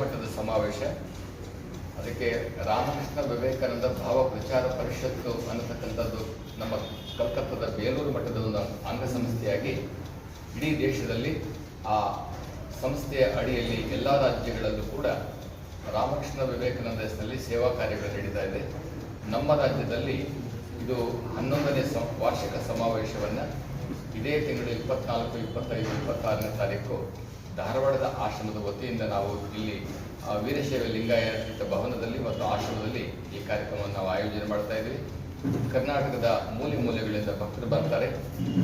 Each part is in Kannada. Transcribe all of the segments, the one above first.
ಮಟ್ಟದ ಸಮಾವೇಶ. ಅದಕ್ಕೆ ರಾಮಕೃಷ್ಣ ವಿವೇಕಾನಂದ ಭಾವ ಪ್ರಚಾರ ಪರಿಷತ್ತು ಅನ್ನತಕ್ಕಂಥದ್ದು ನಮ್ಮ ಕಲ್ಕತ್ತಾದ ಬೇಲೂರು ಮಟ್ಟದ ಒಂದು ಅಂಗಸಂಸ್ಥೆಯಾಗಿ ಇಡೀ ದೇಶದಲ್ಲಿ ಆ ಸಂಸ್ಥೆಯ ಅಡಿಯಲ್ಲಿ ಎಲ್ಲ ರಾಜ್ಯಗಳಲ್ಲೂ ಕೂಡ ರಾಮಕೃಷ್ಣ ವಿವೇಕಾನಂದ ಹೆಸರಲ್ಲಿ ಸೇವಾ ಕಾರ್ಯಗಳು ನಡೀತಾ ಇದೆ. ನಮ್ಮ ರಾಜ್ಯದಲ್ಲಿ ಇದು ಹನ್ನೊಂದನೇ ಸಂ, ವಾರ್ಷಿಕ ಸಮಾವೇಶವನ್ನು ಇದೇ ತಿಂಗಳು ಇಪ್ಪತ್ನಾಲ್ಕು, ಇಪ್ಪತ್ತೈದು, ಇಪ್ಪತ್ತಾರನೇ ತಾರೀಕು ಧಾರವಾಡದ ಆಶ್ರಮದ ವತಿಯಿಂದ ನಾವು ಇಲ್ಲಿ ವೀರಶೈವ ಲಿಂಗಾಯತ ಭವನದಲ್ಲಿ ಮತ್ತು ಆಶ್ರಮದಲ್ಲಿ ಈ ಕಾರ್ಯಕ್ರಮವನ್ನು ನಾವು ಆಯೋಜನೆ ಮಾಡ್ತಾ ಇದ್ವಿ ಕರ್ನಾಟಕದ ಮೂಲೆ ಮೂಲೆಗಳಿಂದ ಭಕ್ತರು ಬರ್ತಾರೆ.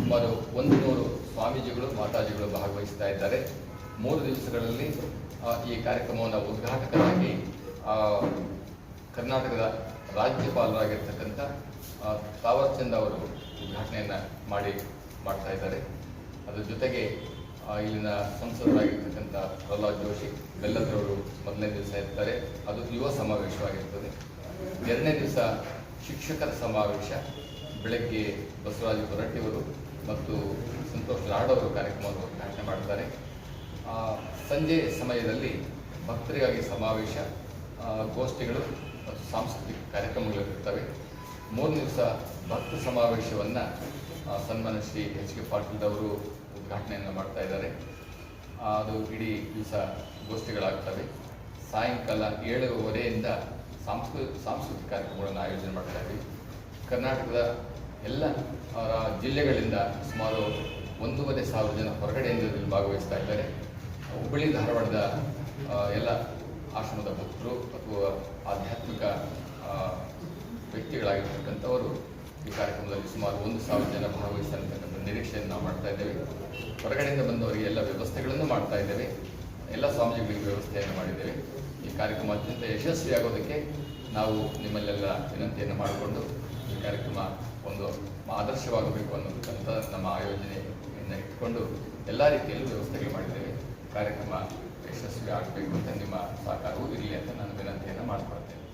ಸುಮಾರು ಒಂದು ನೂರು ಸ್ವಾಮೀಜಿಗಳು, ಮಾತಾಜಿಗಳು ಭಾಗವಹಿಸ್ತಾ ಇದ್ದಾರೆ. ಮೂರು ದಿವಸಗಳಲ್ಲಿ ಈ ಕಾರ್ಯಕ್ರಮವನ್ನು ಉದ್ಘಾಟಕರಾಗಿ ಕರ್ನಾಟಕದ ರಾಜ್ಯಪಾಲರಾಗಿರ್ತಕ್ಕಂಥ ತಾವರ್ಚಂದ್ ಅವರು ಉದ್ಘಾಟನೆಯನ್ನು ಮಾಡಿ, ಮಾಡ್ತಾ ಇದ್ದಾರೆ. ಅದ್ರ ಜೊತೆಗೆ ಇಲ್ಲಿನ ಸಂಸದರಾಗಿರ್ತಕ್ಕಂಥ ಪ್ರಹ್ಲಾದ್ ಜೋಶಿ ಬೆಲ್ಲದವರು ಮೊದಲನೇ ದಿವಸ ಇರ್ತಾರೆ. ಅದು ಯುವ ಸಮಾವೇಶವಾಗಿರ್ತದೆ. ಎರಡನೇ ದಿವಸ ಶಿಕ್ಷಕರ ಸಮಾವೇಶ. ಬೆಳಗ್ಗೆ ಬಸವರಾಜ ಹೊರಟ್ಟಿಯವರು ಮತ್ತು ಸಂತೋಷ್ ಲಾಡ್ ಅವರು ಕಾರ್ಯಕ್ರಮವನ್ನು ಉದ್ಘಾಟನೆ ಮಾಡ್ತಾರೆ. ಸಂಜೆ ಸಮಯದಲ್ಲಿ ಭಕ್ತರಿಗಾಗಿ ಸಮಾವೇಶ ಗೋಷ್ಠಿಗಳು ಮತ್ತು ಸಾಂಸ್ಕೃತಿಕ ಕಾರ್ಯಕ್ರಮಗಳು ಇರ್ತವೆ. ಮೂರನೇ ದಿವಸ ಭಕ್ತ ಸಮಾವೇಶವನ್ನು ಸನ್ಮಾನ ಶ್ರೀ ಎಚ್ ಕೆ ಪಾಟೀಲ್ ಅವರು ಉದ್ಘಾಟನೆಯನ್ನು ಮಾಡ್ತಾ ಇದ್ದಾರೆ. ಅದು ಇಡೀ ದಿವಸ ಗೋಷ್ಠಿಗಳಾಗ್ತವೆ. ಸಾಯಂಕಾಲ ಏಳುವರೆಯಿಂದ ಸಾಂಸ್ಕೃ, ಸಾಂಸ್ಕೃತಿಕ ಕಾರ್ಯಕ್ರಮಗಳನ್ನು ಆಯೋಜನೆ ಮಾಡ್ತಾ ಇದ್ದೀವಿ. ಕರ್ನಾಟಕದ ಎಲ್ಲ ಜಿಲ್ಲೆಗಳಿಂದ ಸುಮಾರು ಒಂದೂವರೆ ಸಾವಿರ ಜನ ಹೊರಗಡೆಯಿಂದ ಇದರಲ್ಲಿ ಭಾಗವಹಿಸ್ತಾ ಇದ್ದಾರೆ. ಹುಬ್ಬಳ್ಳಿ, ಧಾರವಾಡದ ಎಲ್ಲ ಆಶ್ರಮದ ಭಕ್ತರು ಅಥವಾ ಆಧ್ಯಾತ್ಮಿಕ ವ್ಯಕ್ತಿಗಳಾಗಿರ್ತಕ್ಕಂಥವರು ಕಾರ್ಯಕ್ರಮದಲ್ಲಿ ಸುಮಾರು ಒಂದು ಸಾವಿರ ಜನ ಭಾಗವಹಿಸ್ತಕ್ಕಂಥ ನಿರೀಕ್ಷೆಯನ್ನು ನಾವು ಮಾಡ್ತಾ ಇದ್ದೇವೆ. ಹೊರಗಡೆಯಿಂದ ಬಂದವರಿಗೆ ಎಲ್ಲ ವ್ಯವಸ್ಥೆಗಳನ್ನು ಮಾಡ್ತಾ ಇದ್ದೇವೆ. ಎಲ್ಲ ಸ್ವಾಮೀಜಿಗಳಿಗೆ ವ್ಯವಸ್ಥೆಯನ್ನು ಮಾಡಿದ್ದೇವೆ. ಈ ಕಾರ್ಯಕ್ರಮ ಅತ್ಯಂತ ಯಶಸ್ವಿಯಾಗೋದಕ್ಕೆ ನಾವು ನಿಮ್ಮಲ್ಲೆಲ್ಲ ವಿನಂತಿಯನ್ನು ಮಾಡಿಕೊಂಡು ಈ ಕಾರ್ಯಕ್ರಮ ಒಂದು ಆದರ್ಶವಾಗಬೇಕು ಅನ್ನೋದಕ್ಕಂಥ ನಮ್ಮ ಆಯೋಜನೆಯನ್ನು ಇಟ್ಟುಕೊಂಡು ಎಲ್ಲ ರೀತಿಯಲ್ಲೂ ವ್ಯವಸ್ಥೆಗಳು ಮಾಡಿದ್ದೇವೆ. ಕಾರ್ಯಕ್ರಮ ಯಶಸ್ವಿ ಆಗಬೇಕು ಅಂತ ನಿಮ್ಮ ಸಹಕಾರವೂ ಇರಲಿ ಅಂತ ನಾನು ವಿನಂತಿಯನ್ನು ಮಾಡಿಕೊಳ್ತೇನೆ.